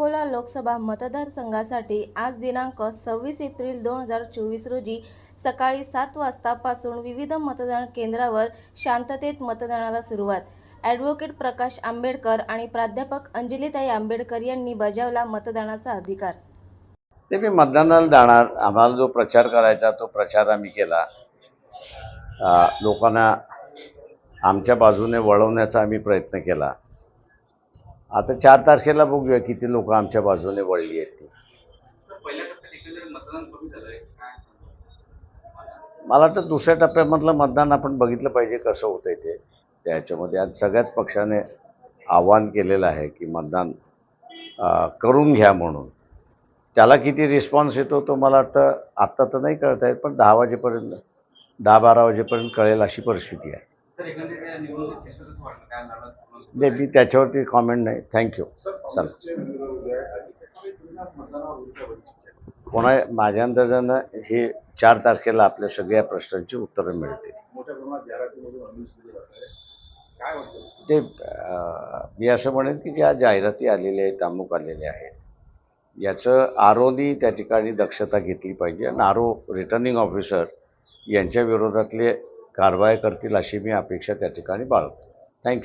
अकोला लोकसभा मतदारसंघासाठी आज दिनांक सव्वीस एप्रिल दोन हजार चोवीस रोजी सकाळी सात वाजतापासून विविध मतदान केंद्रावर शांततेत मतदानाला सुरुवात. ॲडव्होकेट प्रकाश आंबेडकर आणि प्राध्यापक अंजलीताई आंबेडकर यांनी बजावला मतदानाचा अधिकार. ते मी मतदानाला जाणार आम्हाला जो प्रचार करायचा तो प्रचार आम्ही केला. लोकांना आमच्या बाजूने वळवण्याचा आम्ही प्रयत्न केला. आता चार तारखेला बघूया किती लोक आमच्या बाजूने वळली आहेत मला वाटतं दुसऱ्या टप्प्यामधलं मतदान आपण बघितलं पाहिजे कसं होतंय ते. त्याच्यामध्ये आज सगळ्याच पक्षाने आव्हान केलेलं आहे की मतदान करून घ्या म्हणून. त्याला किती रिस्पॉन्स येतो तो मला वाटतं आत्ता तर नाही कळत आहे पण दहा वाजेपर्यंत दहा बारा वाजेपर्यंत कळेल अशी परिस्थिती आहे. नाही मी त्याच्यावरती कॉमेंट नाही. थँक्यू चला कोणा माझ्या अंदाजानं हे चार तारखेला आपल्या सगळ्या प्रश्नांची उत्तरं मिळतील. ते अं, मी असं म्हणेन की ज्या जाहिराती आलेल्या आहेत अमुक आलेले आहेत याचं आरोनी त्या ठिकाणी दक्षता घेतली पाहिजे. आणि आरो रिटर्निंग ऑफिसर यांच्या विरोधातले कारवाई करतील अशी मी अपेक्षा त्या ठिकाणी बाळगतो. थँक्यू